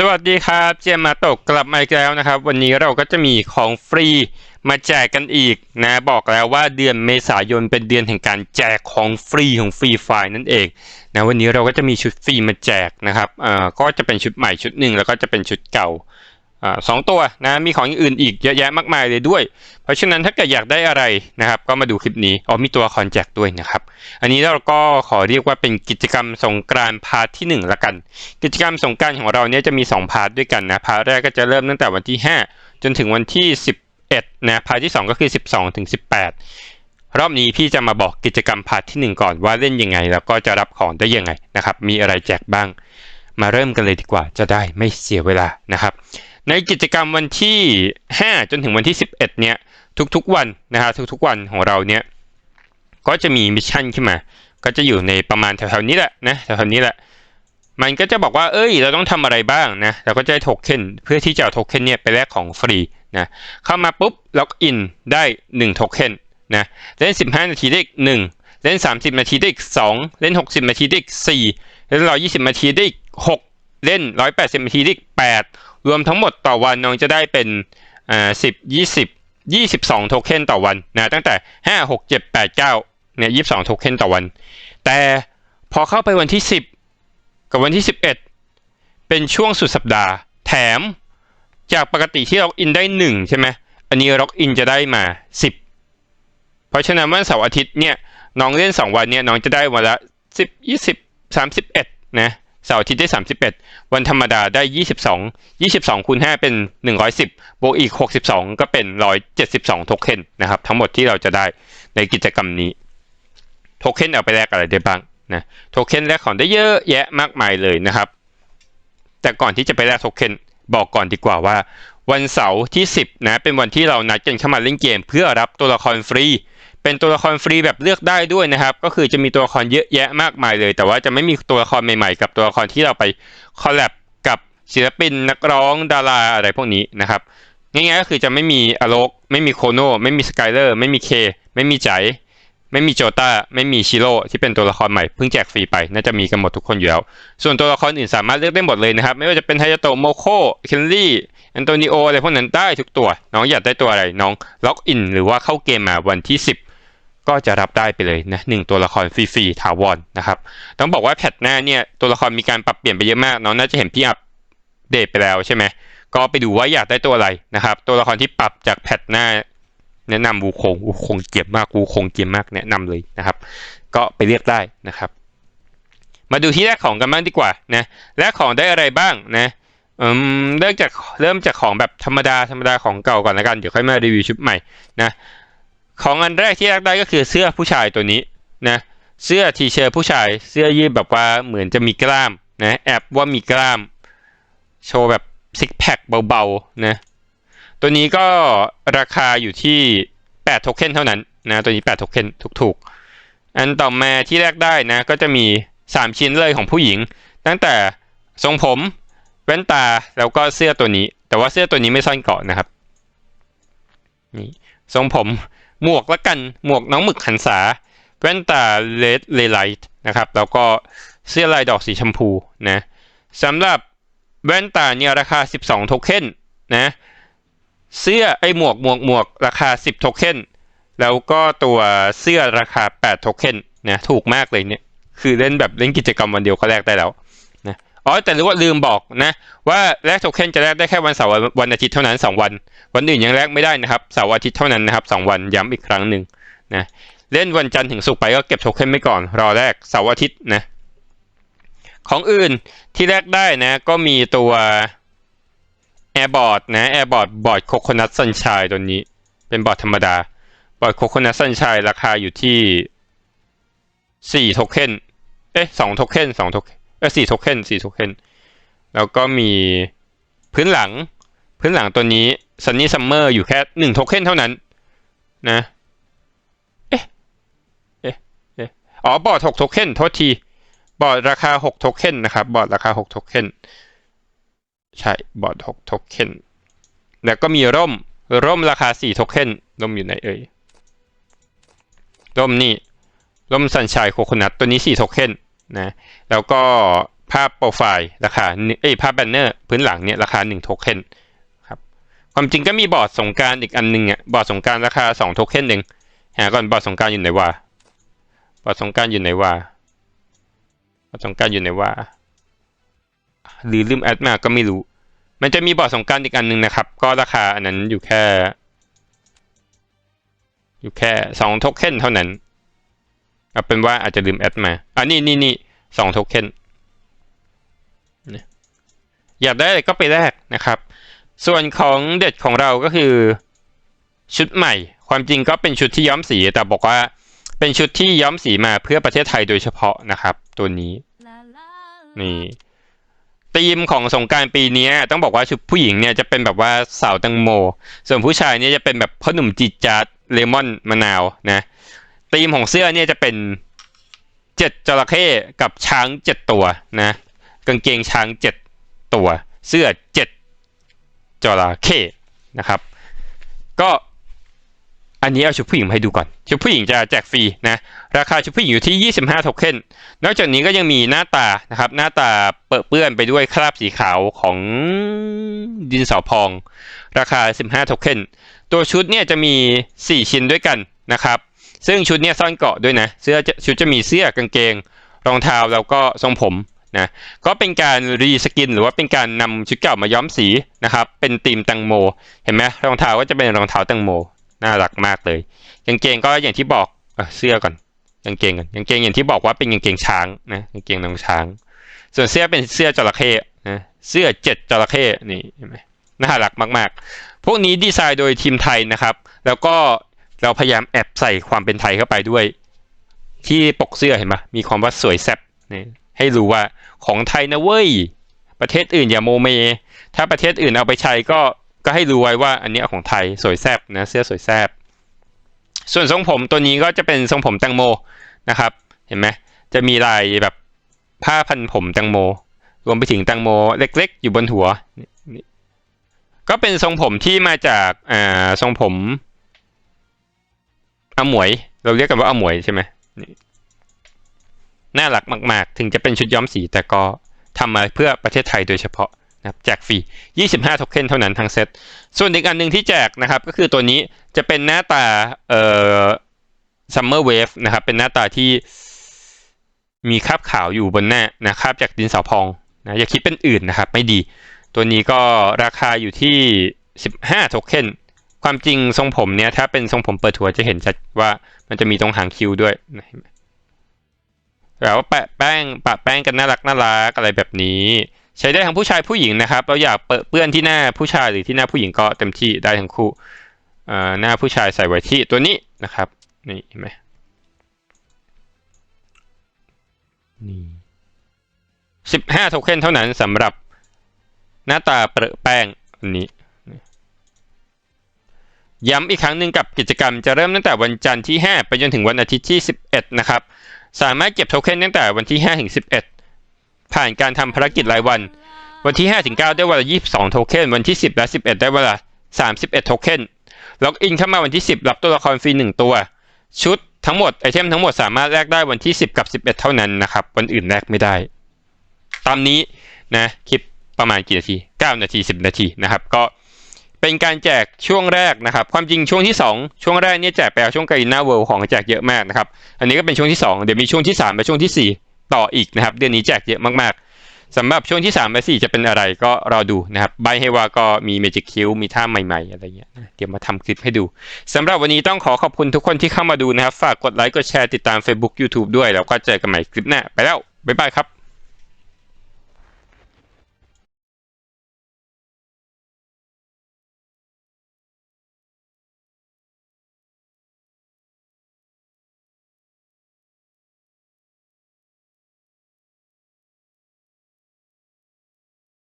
สวัสดีครับเจมมาตกกลับมาอีกแล้วนะครับ วันนี้เราก็จะมีของฟรีมาแจกกันอีกนะบอกแล้วว่าเดือนเมษายนเป็นเดือนแห่งการแจกของฟรีของฟรีไฟล์นั่นเองนะวันนี้เราก็จะมีชุดฟรีมาแจกนะครับเอ่อก็จะเป็นชุดใหม่ชุดหนึ่งแล้วก็จะเป็นชุดเก่า สองตัวนะมีของอย่างอื่นอีกเยอะแยะมากมายเลยด้วย เพราะฉะนั้นถ้าเกิดอยากได้อะไรนะครับก็มาดูคลิปนี้อ๋อมีตัวคอนแจกด้วยนะครับ อันนี้เราก็ขอเรียกว่าเป็นกิจกรรมสงกรานพาร์ทที่หนึ่งละกัน กิจกรรมสงกรารของเราเนี่ยจะมี 2 พาร์ทด้วยกันนะพาร์ทแรกก็จะเริ่มตั้งแต่วันที่ 5 จนถึงวันที่ 11นะพาร์ทที่ 2 ก็คือ 12ถึง18 รอบนี้พี่จะมาบอกกิจกรรมพาร์ทที่ 1 ก่อนว่าเล่นยังไง แล้วก็จะรับของได้ยังไงนะครับมีอะไรแจกบ้าง มาเริ่มกันเลยดีกว่าจะได้ไม่เสียเวลานะครับ ในกิจกรรมวันที่ 5 จนถึงวันที่ 11 เนี่ยทุกๆวันนะฮะทุกๆวันของเราเนี่ยก็จะมีมิชชั่นขึ้นมา ก็จะอยู่ในประมาณแถวๆนี้แหละนะแถวๆนี้แหละ มันก็จะบอกว่าเอ้ย เราต้องทำอะไรบ้างนะเราก็จะได้โทเค็นเพื่อที่จะเอาโทเค็นเนี่ยไปแลกของฟรีนะเข้ามาปุ๊บล็อกอินได้1โทเค็นนะเล่น 15 นาทีได้อีก1เล่น 30 นาทีได้อีก2เล่น 60 นาทีได้อีก4เล่น120 นาทีได้อีก6เล่น 180 นาทีได้อีก8 รวมทั้งหมดต่อวันน้องจะได้เป็นอ่า10 20 22โทเค็นต่อวันนะตั้งแต่5 6 7 8 9เนี่ย22โทเค็นต่อวัน แต่พอเข้าไปวันที่10กับวันที่11เป็นช่วงสุดสัปดาห์ แถมจากปกติที่ล็อกอินได้1ใช่ไหมอันนี้ล็อกอินจะได้มา10เพราะฉะนั้นวันเสาร์อาทิตย์เนี่ยน้องเล่น2วันเนี่ยน้องจะได้วันละ10 20 31นะ เสาร์อาทิตย์ได้ 31 วันธรรมดาได้ 22 22คูณ5เป็น 110 บวกอีก 62 ก็เป็น 172 โทเค็นนะครับทั้งหมดที่เราจะได้ในกิจกรรมนี้ โทเค็นเอาไปแลกอะไรได้บ้างนะโทเค็นแลกของได้เยอะแยะมากมายเลยนะครับ แต่ก่อนที่จะไปแลกโทเค็นบอกก่อนดีกว่าว่า วันเสาร์ที่ 10 นะเป็นวันที่เรานัดกันเข้ามาเล่นเกม เพื่อรับตัวละครฟรี เป็นตัวละครฟรีแบบเลือกได้ด้วยนะครับ ก็คือจะมีตัวละครเยอะแยะมากมายเลย แต่ว่าจะไม่มีตัวละครใหม่ๆ กับตัวละครที่เราไปคอลแลบกับศิลปินนักร้องดาราอะไรพวกนี้นะครับง่ายๆก็คือจะไม่มีอโลกไม่มีโคโนไม่มีสกายเลอร์ไม่มีเคไม่มีใจไม่มีโจตาไม่มีชิโร่ที่เป็นตัวละครใหม่เพิ่งแจกฟรีไป น่าจะมีกันหมดทุกคนอยู่แล้ว ส่วนตัวละครอื่นสามารถเลือกได้หมดเลยนะครับ ไม่ว่าจะเป็นไฮยาโตะโมโคเคนลี่แอนโตนิโออะไรพวกนั้นได้ทุกตัว น้องอยากได้ตัวอะไรน้องล็อกอินหรือว่าเข้าเกมมาวันที่ 10 ก็จะรับได้ไปเลยนะหนึ่งตัวละครฟรีๆถาวรนะครับ ต้องบอกว่าแพทหน้าเนี่ยตัวละครมีการปรับเปลี่ยนไปเยอะมากเน้องน่าจะเห็นพี่อัปเดตไปแล้วใช่ไหมก็ไปดูว่าอยากได้ตัวอะไรนะครับ ตัวละครที่ปรับจากแพทหน้า แนะนำวูคงวูคงเกียบมากวูคงเกียบมากแนะนำเลยนะครับ ก็ไปเรียกได้นะครับ มาดูที่แรกของกันบ้างดีกว่านะแรกของได้อะไรบ้างนะอืมเริ่มจากเริ่มจากของแบบธรรมดาธรรมดาของเก่าก่อนละกันเดี๋ยวค่อยมารีวิวชุดใหม่นะ ของอันแรกที่แรกได้ก็คือเสื้อผู้ชายตัวนี้นะเสื้อทีเชิร์ผู้ชาย เสื้อยืดแบบว่าเหมือนจะมีกล้ามนะแอบว่ามีกล้าม โชว์แบบซิกแพคเบาๆนะตัวนี้ก็ราคาอยู่ที่8โทเค็นเท่านั้นนะตัวนี้8โทเค็นถูกๆ อันต่อมาที่แรกได้นะก็จะมี 3 ชิ้นเลยของผู้หญิง ตั้งแต่ทรงผมแว่นตาแล้วก็เสื้อตัวนี้ แต่ว่าเสื้อตัวนี้ไม่ซ่อนเกาะนะครับนี่ทรงผม หมวกละกันหมวกน้องหมึกหันษาแว่นตาเลดเลไลท์นะครับ แล้วก็เสื้อลายดอกสีชมพูนะสำหรับแว่นตาเนี่ยราคา 12 โทเค็นนะเสื้อไอหมวกหมวกหมวกราคา 10 โทเค็นแล้วก็ตัวเสื้อราคา 8 โทเค็นนะถูกมากเลยเนี่ย คือเล่นแบบเล่นกิจกรรมวันเดียวก็แลกได้แล้ว อ๋อแต่รู้ว่าลืมบอกนะว่าแลกโทเค็นจะแลกได้แค่วันเสาร์วันอาทิตย์เท่านั้น 2 วัน วันอื่นยังแลกไม่ได้นะครับเสาร์อาทิตย์เท่านั้นนะครับ2วันย้ำอีกครั้งหนึ่งนะเล่นวันจันทร์ถึงศุกร์ไปก็เก็บโทเค็นไว้ก่อนรอแลกเสาร์อาทิตย์นะของอื่นที่แลกได้นะก็มีตัวแอร์บอร์ดนะแอร์บอร์ดบอร์ดโคโคนัทซันช e ตัวนี้ เป็นบอร์ดธรรมดา บอร์ดโคโคนัทซันช e ราคาอยู่ที่สี่โทเค็นเอ๊ะสองโทเค็นสองโทเค็น เออสี่โทเค็นสี่โทเค็นแล้วก็มีพื้นหลัง พื้นหลังตัวนี้ซันนี่ซัมเมอร์อยู่แค่หนึ่งโทเค็นเท่านั้น นะเอ๊ะเอ๊ะเอ๊ะอ๋อบอร์ดหกโทเค็นโทษที บอร์ดราคาหกโทเค็นนะครับ บอร์ดราคาหกโทเค็นใช่ บอร์ด6โทเค็นแล้วก็มีร่มร่มราคา4โทเค็นร่มอยู่ไหนเอ่ยร่มนี่ร่มสันชายโคโคนัทตัวนี้4โทเค็น นะแล้วก็ภาพโปรไฟล์ราคาเอ้ยภาพแบนเนอร์พื้นหลังเนี่ยราคาหนึ่งโทเค็นครับความจริงก็มีบอร์ดสงการอีกอันหนึ่งอะบอร์ดสงการราคาสองโทเค็นเองหาก่อนบอร์ดสงการอยู่ไหนวะบอร์ดสงการอยู่ไหนวะบอร์ดสงการอยู่ไหนวะหรือลืมแอดมาก็ไม่รู้ มันจะมีบอร์ดสงการอีกอันหนึ่งนะครับ ก็ราคาอันนั้นอยู่แค่ อยู่แค่สองโทเค็นเท่านั้น เอาเป็นว่าอาจจะลืมแอดมาอะนี่นี่นี่สองโทเค็นอยากได้อะไรก็ไปแลกนะครับ ส่วนของเด็ดของเราก็คือชุดใหม่ ความจริงก็เป็นชุดที่ย้อมสี แต่บอกว่าเป็นชุดที่ย้อมสีมาเพื่อประเทศไทยโดยเฉพาะนะครับ ตัวนี้นี่ธีมของสงการปีนี้ต้องบอกว่าชุดผู้หญิงเนี่ยจะเป็นแบบว่าสาวตังโม ส่วนผู้ชายเนี่ยจะเป็นแบบพ่อหนุ่มจิตจัดเลมอนมะนาวนะ ธีมของเสื้อเนี่ยจะเป็นเจ็ดจระเข้กับช้างเจ็ดตัวนะกางเกงช้างเจ็ดตัว เสื้อเจ็ดจระเข้นะครับ ก็อันนี้เอาชุดผู้หญิงมาให้ดูก่อน ชุดผู้หญิงจะแจกฟรีนะ ราคาชุดผู้หญิงอยู่ที่ 25 โทเค็น นอกจากนี้ก็ยังมีหน้าตานะครับ หน้าตาเปื้อนเปื้อนไปด้วยคราบสีขาวของดินสอพอง ราคา 15 โทเค็น ตัวชุดเนี่ยจะมี 4 ชิ้นด้วยกันนะครับ ซึ่งชุดเนี่ยซ่อนเกาะด้วยนะเสื้อชุดจะมีเสื้อกางเกง รองเท้าแล้วก็ทรงผมนะก็เป็นการรีสกิน หรือว่าเป็นการนำชุดเก่ามาย้อมสีนะครับเป็นธีมตังโม เห็นไหมรองเท้าก็จะเป็นรองเท้าตังโมน่ารักมากเลยกางเกงก็อย่างที่บอกเอเสื้อก่อนกางเกงกันกางเกงอย่างที่บอกว่าเป็นกางเกงช้างนะกางเกงน้องช้าง ส่วนเสื้อเป็นเสื้อจระเข้นะเสื้อเจ็ดจระเข้นี่เห็นไหมน่ารักมาก ๆ พวกนี้ดีไซน์โดยทีมไทยนะครับ แล้วก็ เราพยายามแอบใส่ความเป็นไทยเข้าไปด้วย ที่ปกเสื้อเห็นไหมมีความว่าสวยแซ่บนี่ให้รู้ว่าของไทยนะเว้ย ประเทศอื่นอย่าโมเม ถ้าประเทศอื่นเอาไปใช้ก็ก็ให้รู้ไว้ว่าอันนี้ของไทยสวยแซ่บนะเสื้อสวยแซ่บส่วนทรงผมตัวนี้ก็จะเป็นทรงผมแตงโมนะครับ เห็นไหมจะมีลายแบบผ้าพันผมแตงโม รวมไปถึงแตงโมเล็ก ๆ อยู่บนหัวนี่ก็เป็นทรงผมที่มาจากอ่าทรงผม อมวย เราเรียกกันว่าอมวยใช่ไหมนี่น่ารักมาก ๆ ถึงจะเป็นชุดย้อมสีแต่ก็ทำมาเพื่อประเทศไทยโดยเฉพาะนะครับแจกฟรี 25 โทเค็นเท่านั้นทั้งเซต ส่วนอีกอันหนึ่งที่แจกนะครับ ก็คือตัวนี้จะเป็นหน้าตาเอ่อ Summer Wave นะครับ เป็นหน้าตาที่มีคราบขาวอยู่บนหน้านะคราบจากดินสอพองนะอย่าคิดเป็นอื่นนะครับ ไม่ดี ตัวนี้ก็ราคาอยู่ที่ 15 โทเค็น ความจริงทรงผมเนี้ยถ้าเป็นทรงผมเปิดหัวจะเห็นชัดว่ามันจะมีตรงหางคิ้วด้วยนะเห็นไหมแบบว่าแปะแป้งปะแป้งกันน่ารักน่ารักอะไรแบบนี้ ใช้ได้ทั้งผู้ชายผู้หญิงนะครับ เราอยากเปะเปื้อนที่หน้าผู้ชายหรือที่หน้าผู้หญิงก็เต็มที่ได้ทั้งคู่เอ่อหน้าผู้ชายใส่ไว้ที่ตัวนี้นะครับนี่เห็นไหมนี่สิบห้าโทเค็นเท่านั้นสำหรับหน้าตาเปรอะแป้งอันนี้ ย้ำอีกครั้งหนึ่งกับกิจกรรมจะเริ่มตั้งแต่วันจันทร์ที่ 5 ไปจนถึงวันอาทิตย์ที่ 11 นะครับ สามารถเก็บโทเค็นตั้งแต่วันที่ 5 ถึง 11 ผ่านการทำภารกิจรายวัน วันที่ 5 ถึง 9 ได้วันละ 22 โทเค็น วันที่ 10 และ 11 ได้วันละ 31 โทเค็น ล็อกอินเข้ามาวันที่ 10 รับตัวละครฟรี 1 ตัว ชุดทั้งหมดไอเทมทั้งหมดสามารถแลกได้วันที่ 10 กับ 11 เท่านั้นนะครับ วันอื่นแลกไม่ได้ ตามนี้นะคลิปประมาณกี่นาที 9 นาที 10 นาทีนะครับ ก็ เป็นการแจกช่วงแรกนะครับ ความจริงช่วงที่ 2 ช่วงแรกเนี่ยแจกไปแล้วช่วงกาลิน่าเวิลด์ของแจกเยอะมากนะครับ อันนี้ก็เป็นช่วงที่ 2 เดี๋ยวมีช่วงที่ 3 และช่วงทีสี่4 ต่ออีกนะครับ เดือนนี้แจกเยอะมากๆสำหรับช่วงที่ 3 และ 4 จะเป็นอะไรก็รอดูนะครับใบให้ว่าก็มีเมจิกคิวมีท่าใหม่ๆ อะไรเงี้ยเดี๋ยวมาทำคลิปให้ดูสำหรับวันนี้ต้องขอขอบคุณทุกคนที่เข้ามาดูนะครับ ฝากกดไลค์กดแชร์ติดตาม Facebook YouTube ด้วยแล้วก็เจอกันใหม่คลิปหน้าไปแล้วบ๊ายบายครับ